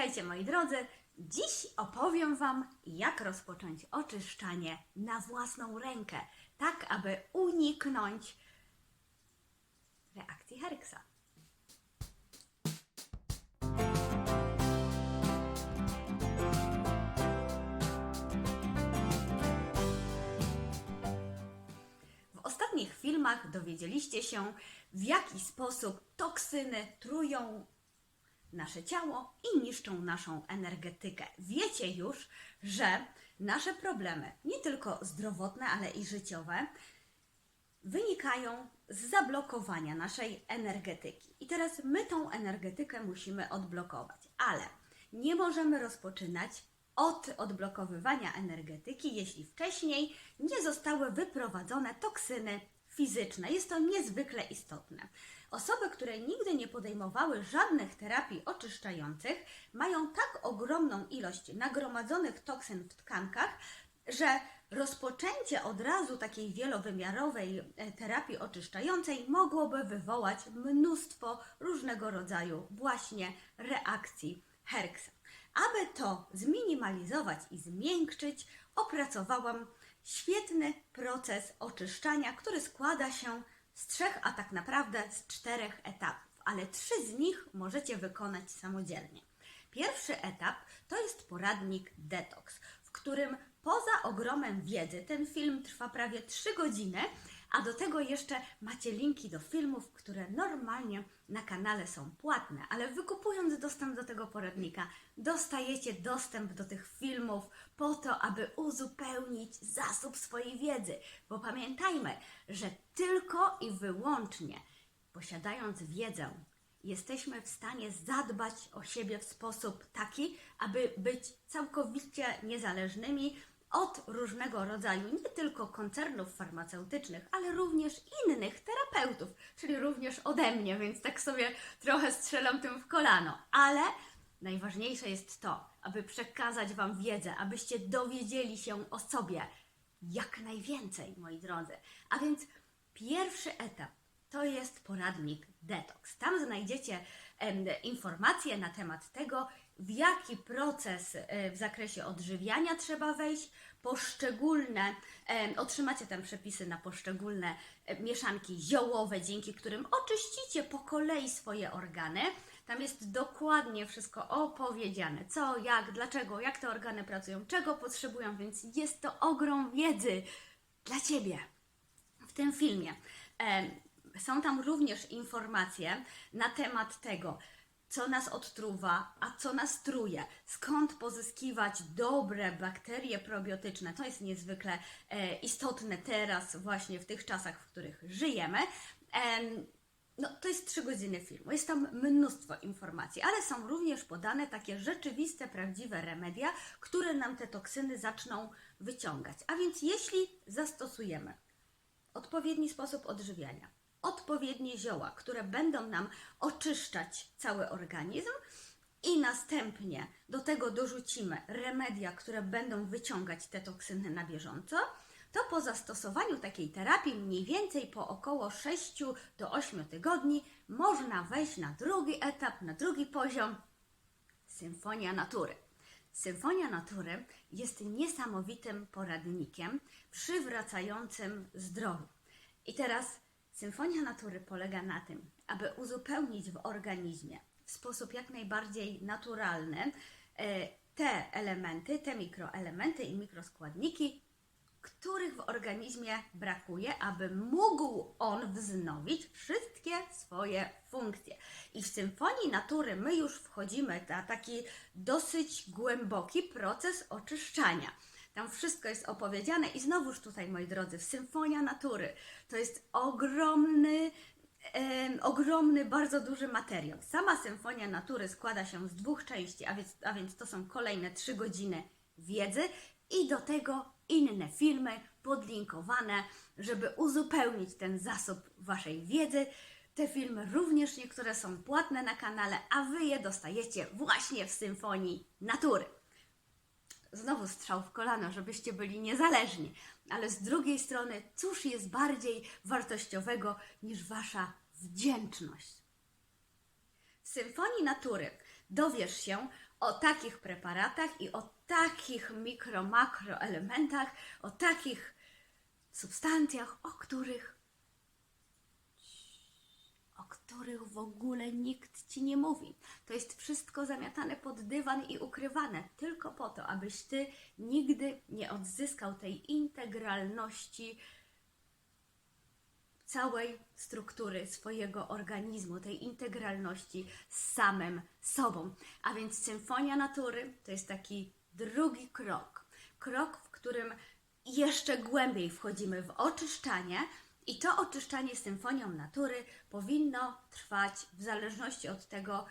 Witajcie moi drodzy. Dziś opowiem Wam, jak rozpocząć oczyszczanie na własną rękę, tak aby uniknąć reakcji Herksa. W ostatnich filmach dowiedzieliście się, w jaki sposób toksyny trują nasze ciało i niszczą naszą energetykę. Wiecie już, że nasze problemy, nie tylko zdrowotne, ale i życiowe, wynikają z zablokowania naszej energetyki. I teraz my tą energetykę musimy odblokować, ale nie możemy rozpoczynać od odblokowywania energetyki, jeśli wcześniej nie zostały wyprowadzone toksyny fizyczne. Jest to niezwykle istotne. Osoby, które nigdy nie podejmowały żadnych terapii oczyszczających, mają tak ogromną ilość nagromadzonych toksyn w tkankach, że rozpoczęcie od razu takiej wielowymiarowej e, terapii oczyszczającej mogłoby wywołać mnóstwo różnego rodzaju właśnie reakcji Herksa. Aby to zminimalizować i zmiękczyć, opracowałam świetny proces oczyszczania, który składa się z trzech, a tak naprawdę z czterech etapów, ale trzy z nich możecie wykonać samodzielnie. Pierwszy etap to jest poradnik detoks, w którym poza ogromem wiedzy, ten film trwa prawie 3 godziny, a do tego jeszcze macie linki do filmów, które normalnie na kanale są płatne, ale wykupując dostęp do tego poradnika, dostajecie dostęp do tych filmów po to, aby uzupełnić zasób swojej wiedzy. Bo pamiętajmy, że tylko i wyłącznie posiadając wiedzę, jesteśmy w stanie zadbać o siebie w sposób taki, aby być całkowicie niezależnymi od różnego rodzaju nie tylko koncernów farmaceutycznych, ale również innych terapeutów, czyli również ode mnie, więc tak sobie trochę strzelam tym w kolano. Ale najważniejsze jest to, aby przekazać Wam wiedzę, abyście dowiedzieli się o sobie jak najwięcej, moi drodzy. A więc pierwszy etap to jest poradnik Detox. Tam znajdziecie informacje na temat tego, w jaki proces e, w zakresie odżywiania trzeba wejść, poszczególne, otrzymacie tam przepisy na poszczególne e, mieszanki ziołowe, dzięki którym oczyścicie po kolei swoje organy. Tam jest dokładnie wszystko opowiedziane, co, jak, dlaczego, jak te organy pracują, czego potrzebują, więc jest to ogrom wiedzy dla Ciebie w tym filmie. Są tam również informacje na temat tego, co nas odtruwa, a co nas truje, skąd pozyskiwać dobre bakterie probiotyczne. To jest niezwykle e, istotne teraz, właśnie w tych czasach, w których żyjemy. Em, no, to jest trzy godziny filmu. Jest tam mnóstwo informacji, ale są również podane takie rzeczywiste, prawdziwe remedia, które nam te toksyny zaczną wyciągać. A więc jeśli zastosujemy odpowiedni sposób odżywiania, odpowiednie zioła, które będą nam oczyszczać cały organizm i następnie do tego dorzucimy remedia, które będą wyciągać te toksyny na bieżąco, to po zastosowaniu takiej terapii mniej więcej po około 6 do 8 tygodni można wejść na drugi etap, na drugi poziom Symfonia Natury. Symfonia Natury jest niesamowitym poradnikiem przywracającym zdrowiu. I teraz Symfonia Natury polega na tym, aby uzupełnić w organizmie w sposób jak najbardziej naturalny e, te elementy, te mikroelementy i mikroskładniki, których w organizmie brakuje, aby mógł on wznowić wszystkie swoje funkcje. I w symfonii natury my już wchodzimy na taki dosyć głęboki proces oczyszczania. Tam wszystko jest opowiedziane i znowuż tutaj, moi drodzy, symfonia natury to jest ogromny em, ogromny, bardzo duży materiał. Sama Symfonia Natury składa się z dwóch części, a więc, a więc to są kolejne trzy godziny wiedzy i do tego inne filmy podlinkowane, żeby uzupełnić ten zasób Waszej wiedzy. Te filmy również niektóre są płatne na kanale, a Wy je dostajecie właśnie w Symfonii Natury. Znowu strzał w kolano, żebyście byli niezależni, ale z drugiej strony, cóż jest bardziej wartościowego niż Wasza wdzięczność? W Symfonii Natury dowiesz się o takich preparatach i o takich mikro, makro elementach, o takich substancjach, o których których w ogóle nikt ci nie mówi. To jest wszystko zamiatane pod dywan i ukrywane tylko po to, abyś ty nigdy nie odzyskał tej integralności całej struktury swojego organizmu, tej integralności z samym sobą. A więc symfonia natury to jest taki drugi krok. Krok, w którym jeszcze głębiej wchodzimy w oczyszczanie. I to oczyszczanie symfonią natury powinno trwać w zależności od tego,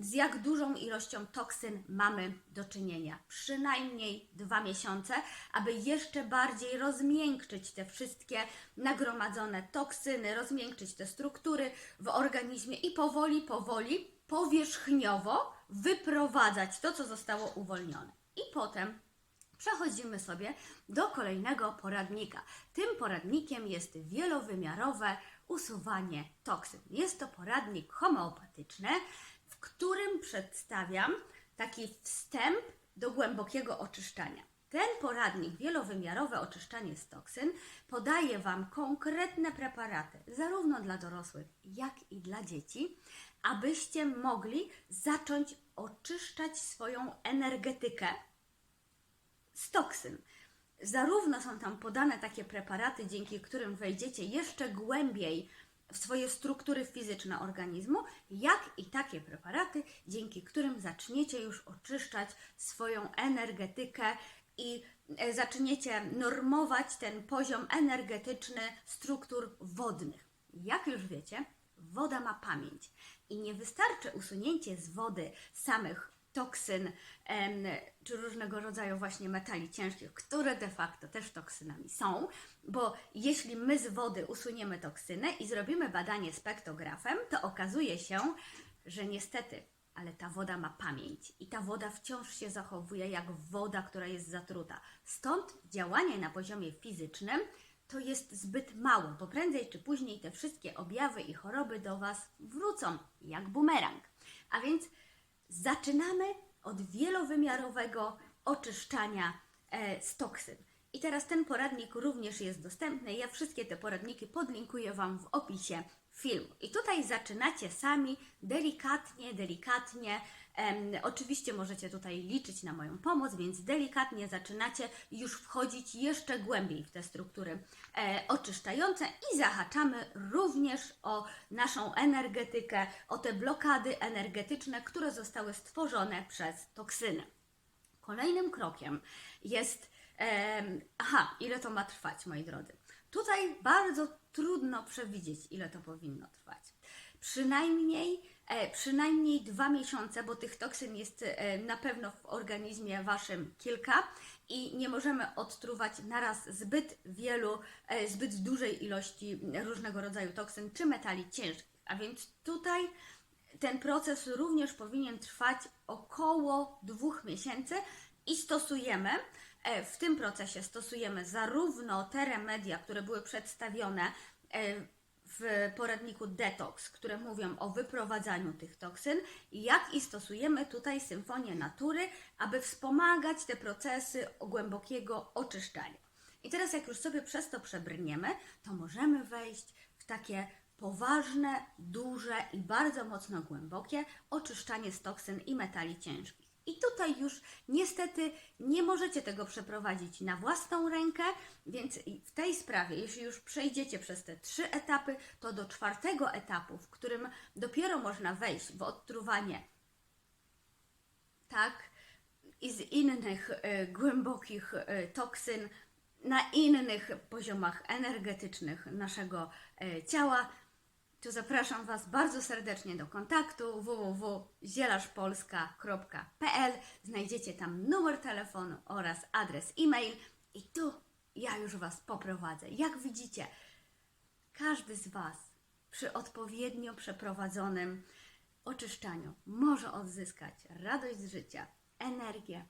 z jak dużą ilością toksyn mamy do czynienia. Przynajmniej dwa miesiące, aby jeszcze bardziej rozmiękczyć te wszystkie nagromadzone toksyny, rozmiękczyć te struktury w organizmie i powoli, powoli, powierzchniowo wyprowadzać to, co zostało uwolnione. I potem przechodzimy sobie do kolejnego poradnika. Tym poradnikiem jest wielowymiarowe usuwanie toksyn. Jest to poradnik homeopatyczny, w którym przedstawiam taki wstęp do głębokiego oczyszczania. Ten poradnik wielowymiarowe oczyszczanie z toksyn podaje Wam konkretne preparaty, zarówno dla dorosłych, jak i dla dzieci, abyście mogli zacząć oczyszczać swoją energetykę z toksyn. Zarówno są tam podane takie preparaty, dzięki którym wejdziecie jeszcze głębiej w swoje struktury fizyczne organizmu, jak i takie preparaty, dzięki którym zaczniecie już oczyszczać swoją energetykę i e, zaczniecie normować ten poziom energetyczny struktur wodnych. Jak już wiecie, woda ma pamięć i nie wystarczy usunięcie z wody samych toksyn czy różnego rodzaju właśnie metali ciężkich, które de facto też toksynami są, bo jeśli my z wody usuniemy toksynę i zrobimy badanie spektografem, to okazuje się, że niestety, ale ta woda ma pamięć i ta woda wciąż się zachowuje jak woda, która jest zatruta. Stąd działanie na poziomie fizycznym to jest zbyt mało, bo prędzej czy później te wszystkie objawy i choroby do Was wrócą jak bumerang. A więc zaczynamy od wielowymiarowego oczyszczania e, z toksyn. I teraz ten poradnik również jest dostępny. Ja wszystkie te poradniki podlinkuję Wam w opisie filmu. I tutaj zaczynacie sami delikatnie, delikatnie. Oczywiście możecie tutaj liczyć na moją pomoc, więc delikatnie zaczynacie już wchodzić jeszcze głębiej w te struktury e, oczyszczające i zahaczamy również o naszą energetykę, o te blokady energetyczne, które zostały stworzone przez toksyny. Kolejnym krokiem jest. aha, ile to ma trwać, moi drodzy? Tutaj bardzo trudno przewidzieć, ile to powinno trwać. Przynajmniej, e, przynajmniej dwa miesiące, bo tych toksyn jest e, na pewno w organizmie waszym kilka i nie możemy odtruwać naraz zbyt wielu, e, zbyt dużej ilości różnego rodzaju toksyn czy metali ciężkich. A więc tutaj ten proces również powinien trwać około dwóch miesięcy i stosujemy, w tym procesie stosujemy zarówno te remedia, które były przedstawione w poradniku Detox, które mówią o wyprowadzaniu tych toksyn, jak i stosujemy tutaj symfonię natury, aby wspomagać te procesy głębokiego oczyszczania. I teraz, jak już sobie przez to przebrniemy, to możemy wejść w takie poważne, duże i bardzo mocno głębokie oczyszczanie z toksyn i metali ciężkich. I tutaj już niestety nie możecie tego przeprowadzić na własną rękę, więc w tej sprawie, jeśli już przejdziecie przez te trzy etapy, to do czwartego etapu, w którym dopiero można wejść w odtruwanie tak, i z innych e, głębokich e, toksyn na innych poziomach energetycznych naszego e, ciała, to zapraszam Was bardzo serdecznie do kontaktu www.zielaszpolska.pl. Znajdziecie tam numer telefonu oraz adres e-mail i tu ja już Was poprowadzę. Jak widzicie, każdy z Was przy odpowiednio przeprowadzonym oczyszczaniu może odzyskać radość z życia, energię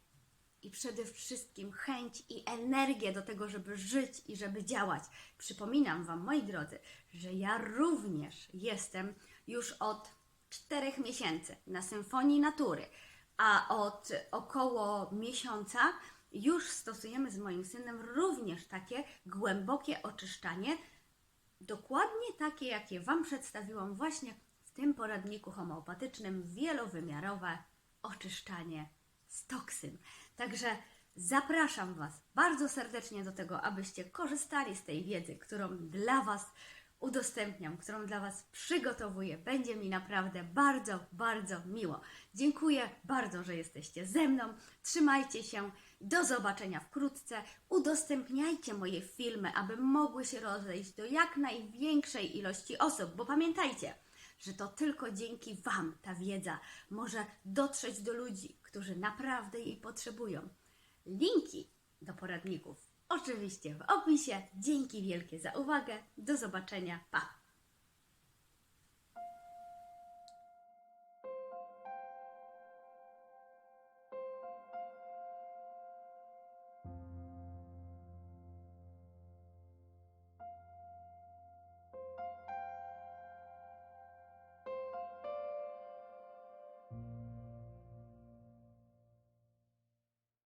i przede wszystkim chęć i energię do tego, żeby żyć i żeby działać. Przypominam Wam, moi drodzy, że ja również jestem już od czterech miesięcy na Symfonii Natury. a od około miesiąca już stosujemy z moim synem również takie głębokie oczyszczanie, dokładnie takie, jakie Wam przedstawiłam właśnie w tym poradniku homeopatycznym, wielowymiarowe oczyszczanie z toksyn. Także zapraszam Was bardzo serdecznie do tego, abyście korzystali z tej wiedzy, którą dla Was udostępniam, którą dla Was przygotowuję. Będzie mi naprawdę bardzo, bardzo miło. Dziękuję bardzo, że jesteście ze mną. Trzymajcie się. Do zobaczenia wkrótce. Udostępniajcie moje filmy, aby mogły się rozejść do jak największej ilości osób, bo pamiętajcie, że to tylko dzięki Wam ta wiedza może dotrzeć do ludzi, którzy naprawdę jej potrzebują. Linki do poradników oczywiście w opisie. Dzięki wielkie za uwagę. Do zobaczenia. Pa!